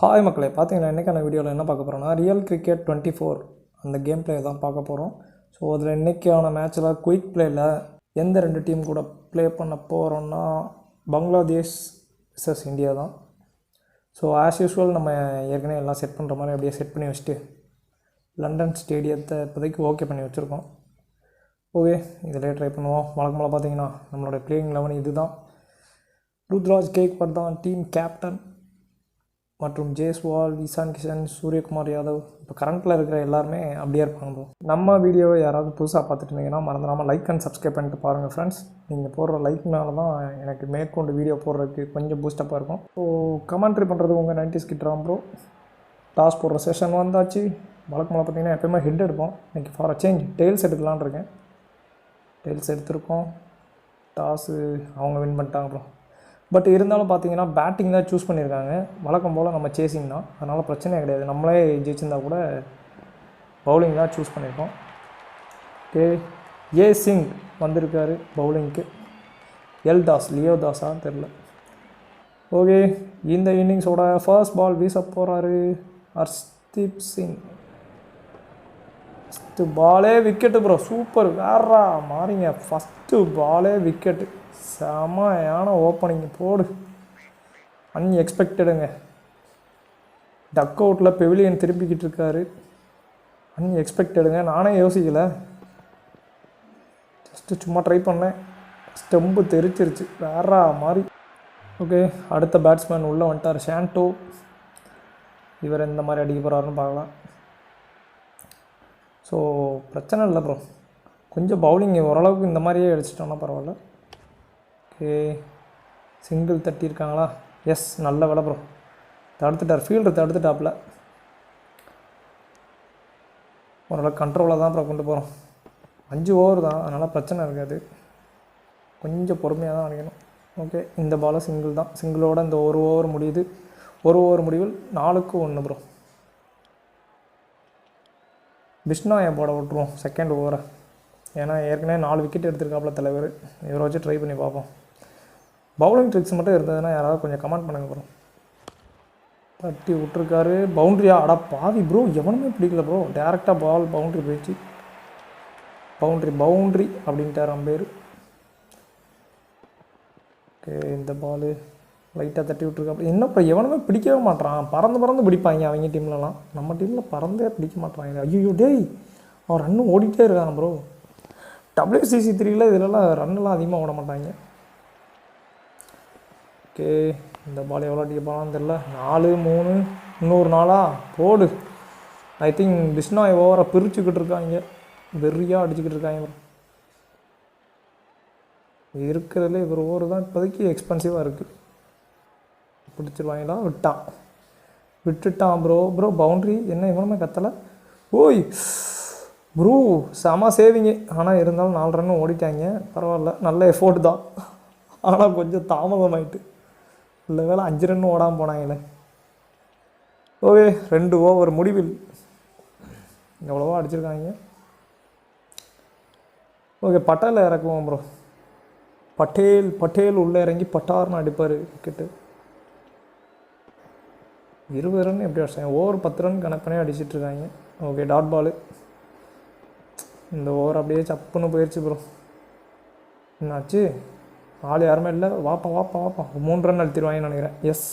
Hi மக்களே பார்த்தீங்கன்னா இன்றைக்கான வீடியோவில் என்ன பார்க்க போகிறோம்னா ரியல் கிரிக்கெட் டுவெண்ட்டி ஃபோர் அந்த கேம் பிளே தான் பார்க்க போகிறோம் ஸோ அதில் இன்றைக்கான மேட்ச்சில் குயிக் பிளேயில் எந்த ரெண்டு டீம் கூட ப்ளே பண்ண போகிறோன்னா பங்களாதேஷ் விசஸ் இந்தியா தான். ஸோ ஆஸ் யூஸ்வல் நம்ம ஏற்கனவே எல்லாம் செட் பண்ணுற மாதிரி அப்படியே செட் பண்ணி வச்சுட்டு லண்டன் ஸ்டேடியத்தை இப்போதைக்கு ஓகே பண்ணி வச்சுருக்கோம். ஓகே இதிலே ட்ரை பண்ணுவோம். வழக்கமாக பார்த்தீங்கன்னா நம்மளோட பிளேயிங் லெவன் இது தான் ருத்ராஜ் கேக்வர் தான் டீம் கேப்டன் மற்றும் ஜேஸ்வால் இசான் கிஷன் சூரியகுமார் யாதவ் இப்போ கரண்ட்டில் இருக்கிற எல்லாருமே அப்படியே இருப்பாங்க ப்ரோ நம்ம வீடியோவை யாராவது புதுசாக பார்த்துட்டு இருந்தீங்கன்னா மறந்துடாமல் லைக் அண்ட் சப்ஸ்கிரைப் பண்ணிட்டு பாருங்கள் ஃப்ரெண்ட்ஸ் நீங்கள் போடுற லைக்னால தான் எனக்கு மேற்கொண்டு வீடியோ போடுறதுக்கு கொஞ்சம் பூஸ்டப்பாக இருக்கும். ஸோ கமெண்ட்ரி பண்ணுறது உங்கள் நைன்டிஸ் கிட்டாம் ப்ரோ டாஸ் போடுற செஷன் வந்தாச்சு. வழக்கமாக பார்த்தீங்கன்னா எப்பயுமே ஹெட் எடுப்போம். இன்றைக்கி ஃபார் அ சேஞ்ச் டெய்ல்ஸ் எடுக்கலான் இருக்கேன். டெய்ல்ஸ் எடுத்திருக்கோம். டாஸு அவங்க வின் பண்ணிட்டாங்க ப்ரோ பட் இருந்தாலும் பார்த்தீங்கன்னா பேட்டிங் தான் சூஸ் பண்ணியிருக்காங்க வழக்கம் போல் நம்ம சேசிங் தான். அதனால் பிரச்சனையே கிடையாது. நம்மளே ஜெயிச்சிருந்தா கூட பவுலிங் தான் சூஸ் பண்ணியிருக்கோம் ஓகே ஏ சிங் வந்திருக்காரு பவுலிங்க்கு எல் தாஸ் லியோ தாஸா தெரில ஓகே இந்த இன்னிங்ஸோட ஃபர்ஸ்ட் பால் வீச போகிறாரு ஹர்ஸ்தீப் சிங். ஃபஸ்ட்டு பாலே விக்கெட்டு ப்ரோ சூப்பர் வேறா மாறிங்க. ஃபஸ்ட்டு பாலே விக்கெட்டு செமையான ஓப்பனிங் போடு. அன்எக்ஸ்பெக்டடுங்க டக் அவுட்டில் பெவிலியன் திருப்பிக்கிட்டு இருக்காரு அன்எக்ஸ்பெக்டடுங்க நானே யோசிக்கலை. ஜஸ்ட்டு சும்மா ட்ரை பண்ணேன். ஸ்டெம்பு தெரிச்சிருச்சு. வேறா மாதிரி. ஓகே அடுத்த பேட்ஸ்மேன் உள்ளே வந்துட்டார். ஷாண்டோ இவர் எந்த மாதிரி அடிக்க போகிறாருன்னு பார்க்கலாம். ஸோ பிரச்சனை இல்லை ப்ரோ கொஞ்சம் பவுலிங் ஓரளவுக்கு இந்த மாதிரியே அடிச்சிட்டோன்னா பரவாயில்ல. Okay single தட்டியிருக்காங்களா? எஸ் நல்ல வேலை ப்ரோ தடுத்துட்டார். ஃபீல்டர் தடுத்துட்டாப்புல. ஓரளவுக்கு கண்ட்ரோலாக தான் ப்ரோ கொண்டு போகிறோம் அஞ்சு ஓவர் தான். அதனால் பிரச்சனை இருக்காது. கொஞ்சம் பொறுமையாக தான் அடிக்கணும் ஓகே இந்த பாலும் சிங்கிள் தான். சிங்கிளோட இந்த ஒரு ஓவர் முடியுது. ஒரு ஓவர் முடிவில் நாலுக்கு ஒன்று ப்ரோ பிஷ்னாயை போட விட்ருவோம் செகண்ட் ஓவரை ஏன்னா ஏற்கனவே நாலு விக்கெட் எடுத்திருக்காப்புல தலைவர். இவரை வச்சு ட்ரை பண்ணி பார்ப்போம். பவுலிங் ட்ரிக்ஸ் மட்டும் இருந்ததுன்னா யாராவது கொஞ்சம் கமெண்ட் பண்ணுங்க ப்ரோ தட்டி விட்ருக்காரு பவுண்ட்ரியா அடா பாவி ப்ரோ எவனுமே பிடிக்கல ப்ரோ டேரெக்டாக பால் பவுண்ட்ரி போயிடுச்சு. பவுண்ட்ரி பவுண்ட்ரி அப்படின்ட்டார் அம்பேர். ஓகே இந்த பாலு லைட்டாக தட்டி விட்ருக்காப்புல என்ன இப்போ எவனுமே பிடிக்கவே மாட்றான். பறந்து பறந்து பிடிப்பாங்க அவங்க டீம்லலாம் நம்ம டீமில் பறந்தே பிடிக்க மாட்டாங்க ஐயோ டேய். அவன் ரன்னு ஓடிட்டே இருக்கான் ப்ரோ டபிள்யூசிசி த்ரீல இதிலலாம் ரன்னெலாம் அதிகமாக ஓட மாட்டாங்க. ஓகே இந்த பால் எவ்வளோ அடிக்க போகலான்னு தெரில நாலு மூணு இன்னொரு நாளா? போடு. ஐ திங்க் பிஸ்னாய் ஓவரை பிரிச்சுக்கிட்டு இருக்காங்க. வெறியாக அடிச்சுக்கிட்டு இருக்காங்க bro. இருக்கிறதுல இவர் ஓவர் தான் இப்போதைக்கு எக்ஸ்பென்சிவாக இருக்குது பிடிச்சிருவாங்களா? விட்டான் விட்டுட்டான் ப்ரோ ப்ரோ பவுண்ட்ரி என்ன இவனுமே கத்தலை? ஓய் ப்ரூ செம சேவிங்கு ஆனால் இருந்தாலும் நாலு ரன்னு ஓடிட்டாங்க. பரவாயில்ல. நல்ல எஃபோர்ட் தான். ஆனால் கொஞ்சம் தாமதமாயிட்டு. இல்லை வேலை அஞ்சு ரன் ஓடாமல் போனாங்களே. ஓகே ரெண்டு ஓவர் முடிவில். எவ்வளவோ அடிச்சிருக்காங்க. ஓகே பட்டேலில் இறக்குவோம் ப்ரோ பட்டேல் பட்டேல் உள்ளே இறங்கி பட்டார்னு அடிப்பார் விக்கெட்டு இருபது ரன் எப்படி அடிச்சாங்க? ஓவர் பத்து ரன் கணக்கு பண்ணி அடிச்சிட்டு இருக்காங்க. ஓகே டாட் பாலு இந்த ஓவர் அப்படியே சப்புன்னு போயிடுச்சு ப்ரோ என்னாச்சு? ஆள் யாருமே இல்லை. வாப்பா வாப்பா வாப்பா. மூன்று ரன் அழுத்திடுவாங்கன்னு நினைக்கிறேன். எஸ்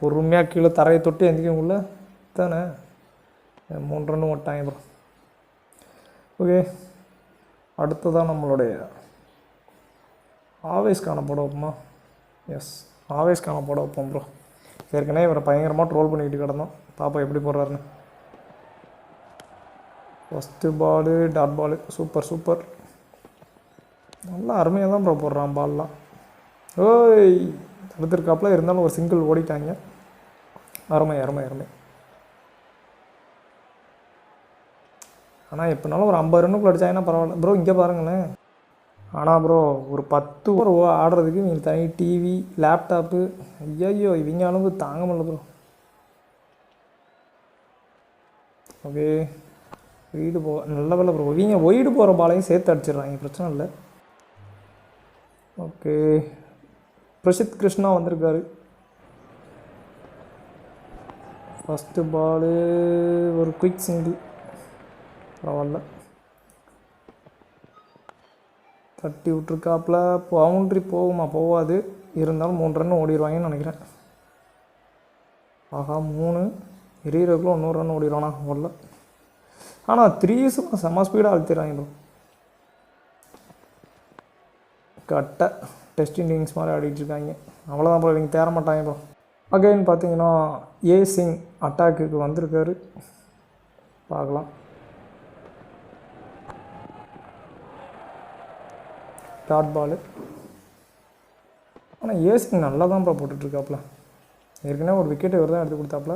பொறுமையாக கீழே தரையை தொட்டு எந்திக்கக்குள்ள தானே மூன்று ரன்னு ஓட்டாங்க ப்ரோ ஓகே அடுத்ததான் நம்மளுடைய ஆவேஸ் காண போட வைப்போமா? எஸ் ஆவேஸ் காணப்பட வைப்போம் ப்ரோ ஏற்கனவே இவரை பயங்கரமாக ட்ரோல் பண்ணிக்கிட்டு கிடந்தோம். பாப்பா எப்படி போடுறாருன்னு. First ball dot ball super super நல்லா அருமையாக தான் ப்ரோ போடுறான் பால்லாம் ஓய் தடுத்திருக்காப்புல இருந்தாலும் ஒரு சிங்கிள் ஓடிட்டாங்க. அருமை அருமை அருமை. ஆனால் எப்படினாலும் ஒரு ஐம்பது ரன்னுக்குள்ள அடித்தாங்கன்னா பரவாயில்ல. ப்ரோ இங்கே பாருங்களேன். ஆனால் ப்ரோ ஒரு பத்து ஓவர் ஆடுறதுக்கு இவங்க தனி டிவி லேப்டாப்பு ஐயோ இவங்க அளவு தாங்க முடியல ப்ரோ ஓகே வீடு போ நல்ல வேலை ப்ரோ இவங்க ஒயிடு போகிற பாலையும் சேர்த்து அடிச்சிடுறாங்க பிரச்சனை இல்லை. ஓகே. பிரசித் கிருஷ்ணா வந்திருக்காரு. ஃபஸ்ட்டு பாலு ஒரு குயிக் சிங்கிள் பரவாயில்ல. தட்டி விட்ருக்காப்புல பவுண்ட்ரி போகுமா? போகாது. இருந்தாலும் மூணு ரன் ஓடிடுவாங்கன்னு நினைக்கிறேன். ஆஹா மூணு. எரியறதுக்குள்ள இன்னொரு ரன் ஓடிடுவானா ஓடல ஆனால் த்ரீஸும் செம ஸ்பீடாக அழுத்திடுறாங்க கட்ட டெஸ்ட் இன்னிங்ஸ் மாதிரி ஆடிட்டுருக்காங்க. அவ்வளோதான் ப்ரோ இவங்க தேர மாட்டாங்க ப்ரோ அகைன் பார்த்தீங்கன்னா ஏ சிங் அட்டாக்குக்கு வந்திருக்காரு. பார்க்கலாம். டாட் பாலு ஆனால் ஏ சிங் நல்லா தான் ப்ரோ போட்டுட்ருக்காப்புல ஏற்கனவே ஒரு விக்கெட் இவர் தான் எடுத்து கொடுத்தாப்புல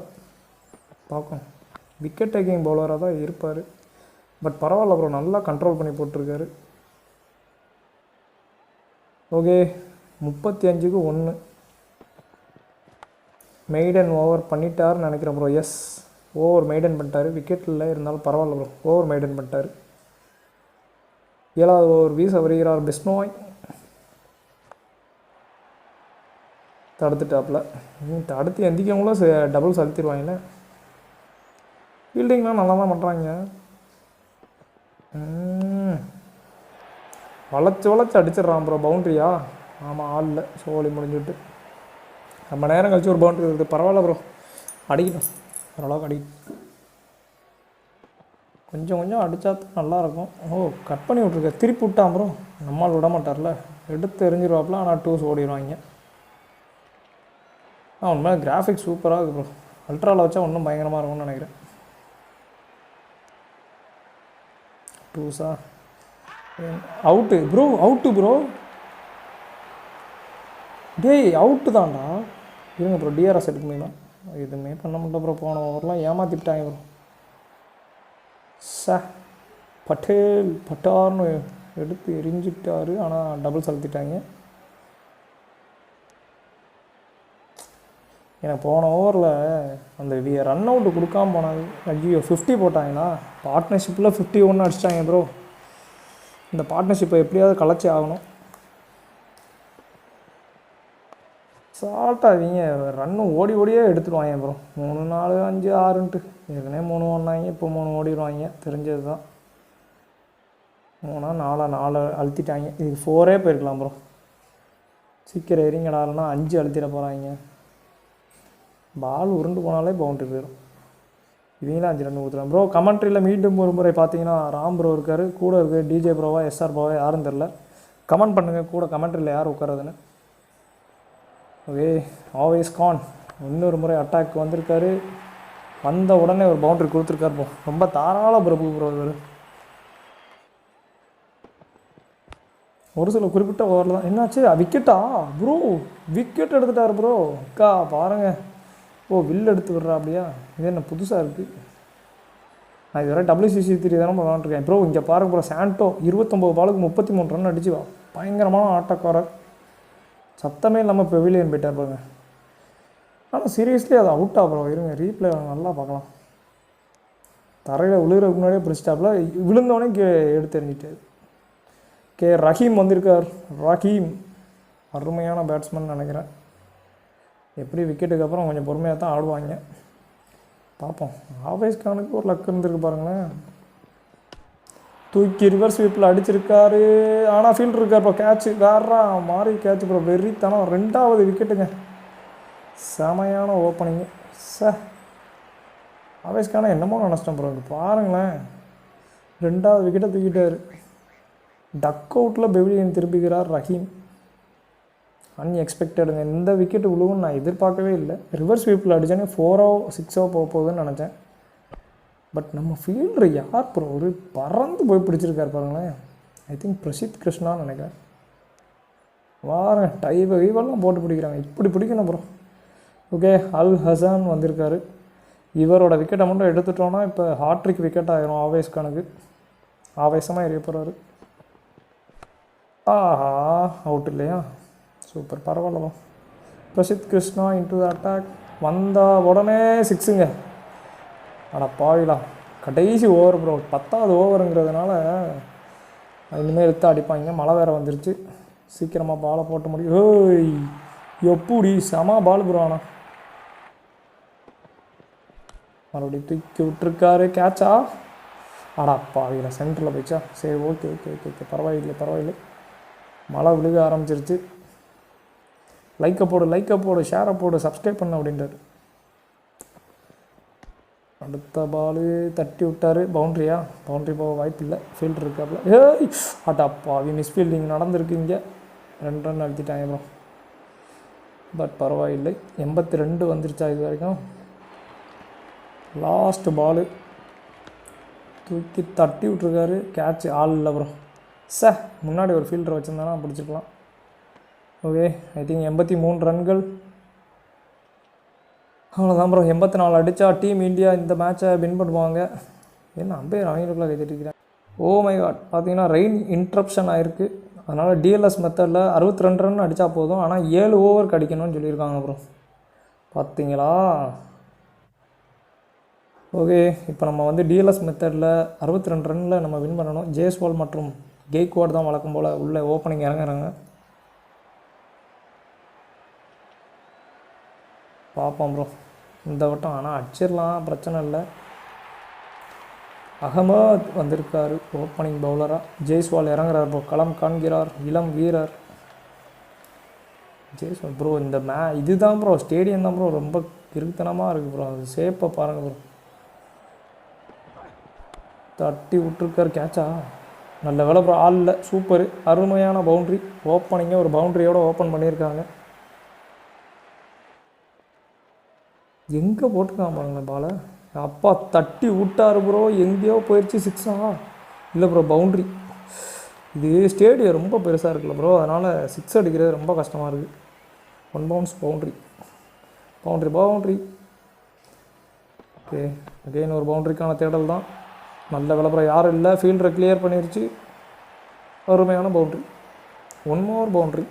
பார்க்கும் விக்கெட் டேக்கிங் பவுலராக தான் இருப்பார். பட் பரவாயில்ல ப்ரோ நல்லா கண்ட்ரோல் பண்ணி போட்டிருக்காரு. ஓகே. முப்பத்தி அஞ்சுக்கு ஒன்று மெய்டன் ஓவர் பண்ணிட்டாருன்னு நினைக்கிறேன் ப்ரோ எஸ் ஓவர் மெய்டன் பண்ணிட்டாரு. விக்கெட்டில் இருந்தாலும் பரவாயில்ல ப்ரோ ஓவர் மெய்டன் பண்ணிட்டார். ஏழாவது ஓவர் வீச வருகிறார் பிஸ்னோய் தடுத்துட்டாப்புல. தடுத்து எந்திக்கவங்களும் டபுள்ஸ் அழுத்திடுவாங்கல்ல ஃபீல்டிங்லாம் நல்லா தான் பண்ணுறாங்க வளைச்சி வளைச்சி அடிச்சிடுறான் ப்ரோ பவுண்ட்ரியா ஆமாம் ஆளில் சோழி முடிஞ்சுட்டு. ரொம்ப நேரம் கழிச்சு ஒரு பவுண்ட்ரி இருக்குது பரவாயில்ல ப்ரோ அடிக்கணும் ஓரளவுக்கு அடிக்கணும் கொஞ்சம் கொஞ்சம் அடித்தா தான் நல்லாயிருக்கும். ஓ கட் பண்ணி விட்ருக்க திருப்பி விட்டான் ப்ரோ நம்மால் விட மாட்டார்ல. எடுத்து எரிஞ்சிருவாப்புல ஆனால் டூஸ் ஓடிடுவாங்க ஆ உண்மையாக கிராஃபிக்ஸ் சூப்பராக இருக்குது ப்ரோ அல்ட்ராவில் வச்சா இன்னும் பயங்கரமாக இருக்கும்னு நினைக்கிறேன். டூஸா அவுட்டு ப்ரோ அவுட்டு ப்ரோ டேய் அவுட்டு தான்டா. இருங்க ப்ரோ டிஆர்எஸ் எடுக்க முடியுமா? எதுவுமே பண்ண முடியல ப்ரோ போன ஓவர்லாம் ஏமாற்றிட்டாங்க ப்ரோ ச பட்டேல் பட்டார்னு எடுத்து எரிஞ்சிட்டாரு. ஆனால் டபுள் செலுத்திட்டாங்க. எனக்கு போன ஓவரில் அந்த ரன் அவுட்டு கொடுக்காம போனாங்க. ஐயோ ஃபிஃப்டி போட்டாங்கன்னா பார்ட்னர்ஷிப்பில் ஃபிஃப்டி ஒன்று அடிச்சிட்டாங்க ப்ரோ இந்த பார்ட்னர்ஷிப்பை எப்படியாவது கலைச்சி ஆகணும். சால்ட்டாக அவங்க ரன்னு ஓடி ஓடியே எடுத்துடுவாங்க ப்ரோ மூணு நாலு அஞ்சு ஆறுன்ட்டு. ஏற்கனவே மூணு ஓடினாங்க இப்போ மூணு ஓடிடுவாங்க. தெரிஞ்சது தான் மூணா நாலா நாலு அழுத்திட்டாங்க. இதுக்கு ஃபோரே போயிருக்கலாம் ப்ரோ சீக்கிரம் எரிங்கடாலனா அஞ்சு அழுத்திட போகிறாங்க பால் உருண்டு போனாலே பவுண்ட்ரி போயிடும் இவங்களும் அஞ்சு ரன் ஊற்றுறாங்க ப்ரோ கமெண்ட்ரியில் மீண்டும் ஒரு முறை பார்த்தீங்கன்னா ராம் ப்ரோ இருக்கார். கூட இருக்குது டிஜே ப்ரோவா எஸ்ஆர் ப்ரோவா யாரும் தெரில கமெண்ட் பண்ணுங்கள் கூட கமெண்ட்ரியில் யார் உட்காரதுன்னு. ஓகே ஆல்வேஸ் கான் இன்னொரு முறை அட்டாக் வந்திருக்காரு. வந்த உடனே ஒரு பவுண்டரி கொடுத்துருக்காரு ப்ரோ ரொம்ப தாராள பிரபு ப்ரோ இவர். ஒரு சில குறிப்பிட்ட ஓவரில் தான். என்னாச்சு? விக்கெட்டா? ப்ரோ விக்கெட் எடுத்துட்டார் ப்ரோ அக்கா பாருங்கள் ஓ வில் எடுத்து விடுறா அப்படியா? இது என்ன புதுசாக இருக்குது நான் இதுவரை டபிள்யூசிசி த்ரீ தானே விளாண்டுருக்கேன். ப்ரோ இங்கே பாருங்க ப்ரோ சாண்டோ இருபத்தொம்போது பாலுக்கு முப்பத்தி மூணு ரன் அடிச்சு வா. பயங்கரமான ஆட்டக்காரர். சத்தமே இல்லாமல் பெவிலியன் போயிட்டார் பாருங்க. ஆனால் சீரியஸ்லி அது அவுட்டா ப்ரோ இருங்க ரீப்ளே நல்லா பார்க்கலாம். தரையில் விழுகிறதுக்கு முன்னாடியே பிடிச்சிட்டாப்புல விழுந்தோடனே கே எடுத்து எறிஞ்சிட்டாரு. கே ரஹீம் வந்திருக்கார். ரஹீம். அருமையான பேட்ஸ்மேன் நினைக்கிறேன். எப்படி விக்கெட்டுக்கு அப்புறம் கொஞ்சம் பொறுமையாக தான் ஆடுவாங்க. பார்ப்போம். ஆவேஸ் கானுக்கு ஒரு லக் இருந்திருக்கு பாருங்களேன். தூக்கி ரிவர்ஸ் ஸ்வீப்பில் அடிச்சிருக்காரு. ஆனால் ஃபீல்டர் இருக்கார் இப்போ கேட்ச் வேறா மாறி கேட்ச் ப்ரோ வெறித்தனம். ரெண்டாவது விக்கெட்டுங்க செமையான ஓப்பனிங்கு ச. ஆவேஸ்கான என்னமோ நினச்சிட்டேன் ப்ரோ இங்க பாருங்களேன். ரெண்டாவது விக்கெட்டை தூக்கிட்டார். டக் அவுட்டில் பெவிலியன் திரும்பிக்கிறார் ரஹீம். அன்எக்ஸ்பெக்டடுங்க இந்த விக்கெட் விழுவும் நான் எதிர்பார்க்கவே இல்லை. ரிவர்ஸ் ஸ்வீப்பில் அடித்தோன்னே ஃபோரோ சிக்ஸோ போக போகுதுன்னு நினச்சேன். பட் நம்ம ஃபீல்டர் யார் ப்ரோ ஒரு பறந்து போய் பிடிச்சிருக்கார் பாருங்களேன். ஐ திங்க் பிரசித் கிருஷ்ணான்னு நினைக்கிறேன். வாரேன் டைவ வீவெல்லாம் போட்டு பிடிக்கிறாங்க. இப்படி பிடிக்கணும் ப்ரோ ஓகே அல் ஹசான் வந்திருக்காரு. இவரோட விக்கெட்டை மட்டும் எடுத்துட்டோன்னா இப்போ ஹாட்ரிக் விக்கெட் ஆகிரும் ஆவேஸ் கணக்கு ஆவேசமாக எறிய போகிறாரு ஆஹா அவுட் இல்லையா? சூப்பர் பரவாயில்லவா பிரசித் கிருஷ்ணா இன்டு அட்டாக் வந்தால் உடனே சிக்ஸுங்க ஆனால் பாவிலாம் கடைசி ஓவர் ப்ரோ பத்தாவது ஓவருங்கிறதுனால இனிமேல் எடுத்து அடிப்பாங்க. மழை வேறு வந்துருச்சு. சீக்கிரமாக பாலை போட்ட முடியும் ஏய் எப்படி செம பால் ப்ரோ ஆனால் மறுபடியும் தூக்கி விட்டுருக்காரு கேட்சா. ஆடா பாவியில் சென்டரில் போயிச்சா சரி ஓகே ஓகே ஓகே ஓகே பரவாயில்லை பரவாயில்லை மழை விழுக ஆரம்பிச்சிருச்சு. லைக்கை போடு லைக்கை போடு ஷேரை போடு சப்ஸ்கிரைப் பண்ண அப்படின்றாரு. அடுத்த பாலு தட்டி விட்டார். பவுண்ட்ரியா பவுண்ட்ரி போக வாய்ப்பு இல்லை. ஃபீல்டு இருக்காப்புல ஏய் அடாப்பா அது மிஸ் ஃபீல்டிங் நடந்திருக்கு இங்கே. ரெண்டு ரன் அழுத்திட்டாங்க ப்ரோ பட் பரவாயில்லை. எண்பத்தி ரெண்டு வந்துருச்சா இது வரைக்கும்? லாஸ்ட் பாலு தூக்கி தட்டி விட்ருக்காரு கேட்ச் ஆள் இல்லை ப்ரோ ச முன்னாடி ஒரு ஃபீல்டர் வச்சுருந்தானா? பிடிச்சிக்கலாம் ஓகே ஐ திங்க் எண்பத்தி மூணு ரன்கள். அவ்வளோதான் ப்ரோ எண்பத்தி நாலு அடித்தா டீம் இந்தியா இந்த மேட்ச்சை வின் பண்ணுவாங்க. என்ன அம்பையர் அவங்களுக்குள்ள கைத்திருக்கிறேன் ஓ oh மை காட் பார்த்தீங்கன்னா ரெயின் இன்ட்ரப்ஷன் ஆயிருக்கு. அதனால் டிஎல்எஸ் மெத்தடில் அறுபத்தி ரெண்டு ரன் அடித்தா போதும். ஆனால் ஏழு ஓவருக்கு அடிக்கணும்னு சொல்லியிருக்காங்க ப்ரோ பார்த்தீங்களா ஓகே இப்போ நம்ம வந்து டிஎல்எஸ் மெத்தடில் அறுபத்தி ரெண்டு ரனில் நம்ம வின் பண்ணணும். ஜேஸ்வால் மற்றும் கெய்க்வாட் தான் வழக்கம் போல் உள்ளே ஓப்பனிங் இறங்குறாங்க. பார்ப்போம் ப்ரோ இந்த வட்டம். ஆனால் அடிச்சிடலாம் பிரச்சனை இல்லை. அகமத் வந்திருக்கார். ஓப்பனிங் பவுலராக ஜெய்ஸ்வால் இறங்குறார் ப்ரோ களம் காண்கிறார். இளம் வீரர். ஜெய்ஸ்வால் ப்ரோ இந்த மே இதுதான் ப்ரோ ஸ்டேடியம் தான் ப்ரோ ரொம்ப கிருத்தனமாக இருக்குது ப்ரோ அது சேப்பை பாருங்கள் ப்ரோ தட்டி விட்டுருக்கார். கேட்சா நல்ல வேலை ப்ரோ ஆள் இல்லை சூப்பர் அருமையான பவுண்ட்ரி ஓப்பனிங்கே ஒரு பவுண்ட்ரியோடு ஓப்பன் பண்ணியிருக்காங்க. எங்கே போட்டிருக்கான் பாருங்களேன் பாலை? அப்பா தட்டி விட்டாரு ப்ரோ எங்கேயோ போயிடுச்சு சிக்ஸா இல்லை ப்ரோ பவுண்ட்ரி இது ஸ்டேடியம் ரொம்ப பெருசாக இருக்குல்ல ப்ரோ அதனால் சிக்ஸ் அடிக்கிறது ரொம்ப கஷ்டமாக இருக்குது one bounce boundary boundary boundary okay again ஒரு பவுண்ட்ரிக்கான தேடல் தான். நல்ல விளம்பரம். யாரும் இல்லை. ஃபீல்டரை கிளியர் பண்ணிருச்சு. அருமையான boundary one more boundary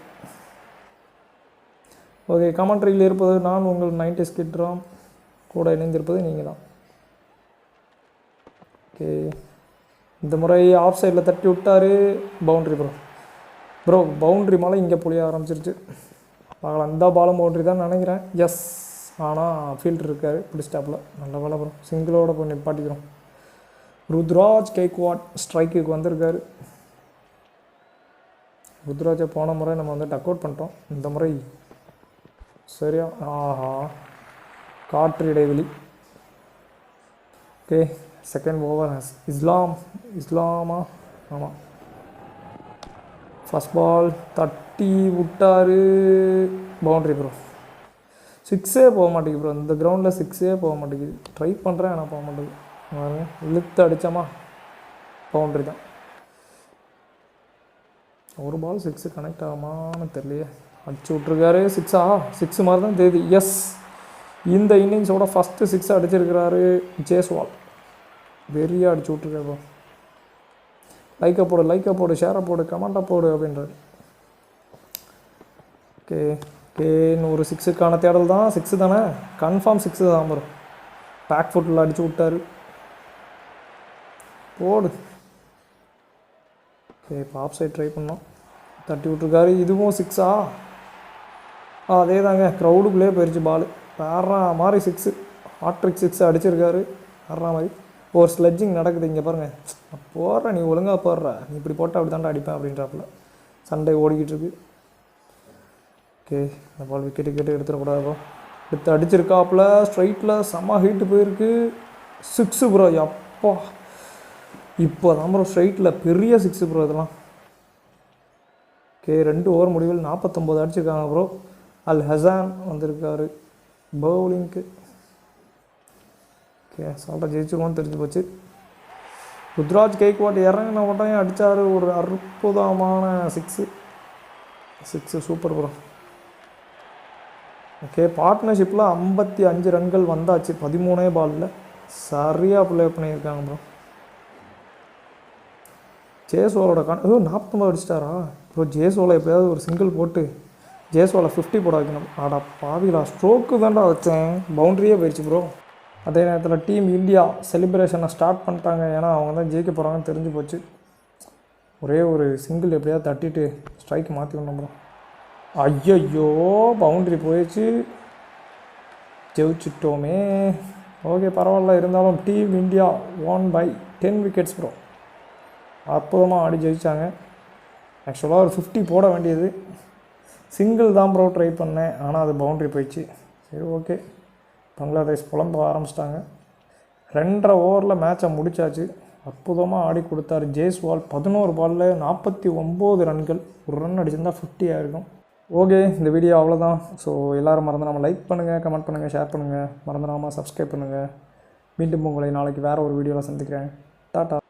okay கமெண்ட்ரியில் இருப்பது நான் உங்கள் நைன்டி ஸ்கிட்ராம் கூட இணைந்திருப்பது நீங்கள் தான் ஓகே இந்த முறை ஆஃப் சைடில் தட்டி விட்டாரு பவுண்ட்ரி ப்ரோ ப்ரோ பவுண்ட்ரி மேலே இங்கே புளிய ஆரம்பிச்சிருச்சு. பார்க்கலாம் இந்த பாலும் பவுண்ட்ரி தான் நினைக்கிறேன். எஸ் ஆனால் ஃபீல்டர் இருக்கார் பிடிஸ்டாப்பில் நல்ல வேலை ப்ரோ சிங்கிளோட போய் நிப்பாட்டிக்கிறோம். ருத்ராஜ் கேக்வாட் ஸ்ட்ரைக்குக்கு வந்திருக்காரு. ருத்ராஜை போன முறை நம்ம வந்து டக் அவுட் பண்ணிட்டோம். இந்த முறை சரியா? ஆஹா. காற்று இடைவெளி. ஓகே செகண்ட் ஓவர் இஸ்லாம் இஸ்லாமா? ஆமாம் ஃபஸ்ட் பால் தட்டி விட்டாரு. பவுண்ட்ரி ப்ரோ சிக்ஸே போக மாட்டேங்குது ப்ரோ இந்த கிரவுண்டில் சிக்ஸே போக மாட்டேங்குது. ட்ரை பண்ணுறேன் ஆனால் போக மாட்டேங்குது. பாருங்க இழுத்து அடித்தோமா பவுண்ட்ரி தான். ஒரு பால் சிக்ஸு கனெக்ட் ஆகுமான்னு தெரியலையே. அடிச்சு விட்ருக்காரு சிக்ஸா சிக்ஸ் மாதிரி தான் தெரியுது எஸ் இந்த இன்னிங்ஸோட ஃபஸ்ட்டு சிக்ஸ் அடிச்சிருக்கிறாரு ஜேஸ்வால் வெறியாக அடிச்சு விட்ருக்காரு லைக்கை போடு லைக்கை போடு ஷேரை போடு கமெண்ட்டை போடு அப்படின்றாரு. ஓகே ஓகே இன்னும் ஒரு சிக்ஸுக்கான தேடல் தான். சிக்ஸு தானே? கன்ஃபார்ம் சிக்ஸு தான் வரும் பேக் ஃபுட்டில் அடிச்சு விட்டாரு. போடு. ஓகே இப்போ ஆஃப் சைட் ட்ரை பண்ணோம். தட்டி விட்ருக்காரு இதுவும் சிக்ஸா அதே தாங்க க்ரௌடுக்குள்ளே போயிடுச்சு பால் வேறா மாதிரி சிக்ஸு ஹாட்ரிக் சிக்ஸ் அடிச்சிருக்காரு. வேறா மாதிரி. ஒரு ஸ்லெட்ஜிங் நடக்குது இங்கே பாருங்கள் போடுற நீ ஒழுங்காக போடுற. நீ இப்படி போட்டால் அப்படி தாண்டா அடிப்பேன் அப்படின்றாப்புல. சண்டை ஓடிக்கிட்டு இருக்கு. ஓகே இந்த பால் விக்கெட்டு விக்கெட் எடுத்துடக்கூடாது ப்ரோ எடுத்து அடிச்சிருக்காப்புல ஸ்ட்ரைட்டில் செம்ம ஹீட்டு போயிருக்கு. சிக்ஸு ப்ரோ எப்பா இப்போ தான் ப்ரோ ஸ்ட்ரைட்டில் பெரிய சிக்ஸு ப்ரோ இதெல்லாம். ஓகே ரெண்டு ஓவர் முடிவில் நாற்பத்தொம்போது அடிச்சிருக்காங்க ப்ரோ அல் ஹசான் வந்திருக்காரு. பவுலிங்க்கு. ஓகே சால்ட்டாக ஜெயிச்சிருவோம்னு தெரிஞ்சு போச்சு. ருத்ராஜ் கேக்வாட் இறங்கின உடனே அடித்தார் ஒரு அற்புதமான six six super bro okay பார்ட்னர்ஷிப்பில் ஐம்பத்தி அஞ்சு ரன்கள் வந்தாச்சு. பதிமூணே பாலில் சரியாக ப்ளே பண்ணியிருக்காங்க ப்ரோ ஜேசோலோட கான் ஏதோ நாற்பத்தொம்பது அடிச்சிட்டாரா? ப்ரோ ஜேசோலை எப்படியாவது ஒரு சிங்கிள் போட்டு ஜேசோலை ஃபிஃப்டி போட வைக்கணும். ஆடா பாவிலா ஸ்ட்ரோக்கு தான்டா வச்சேன். பவுண்ட்ரியே போயிடுச்சு ப்ரோ அதே நேரத்தில் டீம் இந்தியா செலிப்ரேஷனை ஸ்டார்ட் பண்ணிட்டாங்க. ஏன்னா அவங்க தான் ஜெயிக்க போகிறாங்கன்னு தெரிஞ்சு போச்சு. ஒரே ஒரு சிங்கிள் எப்படியாவது தட்டிட்டு ஸ்ட்ரைக் மாற்றி விடணும் ப்ரோ ஐயையோ பவுண்ட்ரி போயிடுச்சு. ஜெயிச்சிட்டோமே. ஓகே பரவாயில்ல. இருந்தாலும் team India one by ten wickets bro அற்புதமாக ஆடி ஜெயித்தாங்க ஆக்சுவலாக ஒரு ஃபிஃப்டி போட வேண்டியது. சிங்கிள் தான் ப்ரோ ட்ரை பண்ணேன். ஆனால் அது பவுண்ட்ரி போயிடுச்சு. சரி ஓகே பங்களாதேஷ் புலம்ப ஆரம்பிச்சிட்டாங்க. ரெண்டரை ஓவரில் மேட்சை முடிச்சாச்சு. அற்புதமாக ஆடி கொடுத்தாரு. ஜெய்ஸ்வால் பதினோரு பாலில் நாற்பத்தி ஒம்பது ரன்கள். ஒரு ரன் அடிச்சிருந்தால் ஃபிஃப்டி ஆகிருக்கும் ஓகே இந்த வீடியோ அவ்வளோதான் ஸோ எல்லோரும் மறந்து நம்ம லைக் பண்ணுங்கள் கமெண்ட் பண்ணுங்கள் ஷேர் பண்ணுங்கள் மறந்துடாமல் சப்ஸ்கிரைப் பண்ணுங்கள் மீண்டும் உங்களை நாளைக்கு வேறு ஒரு வீடியோவில் சந்திக்கிறேன். டாட்டா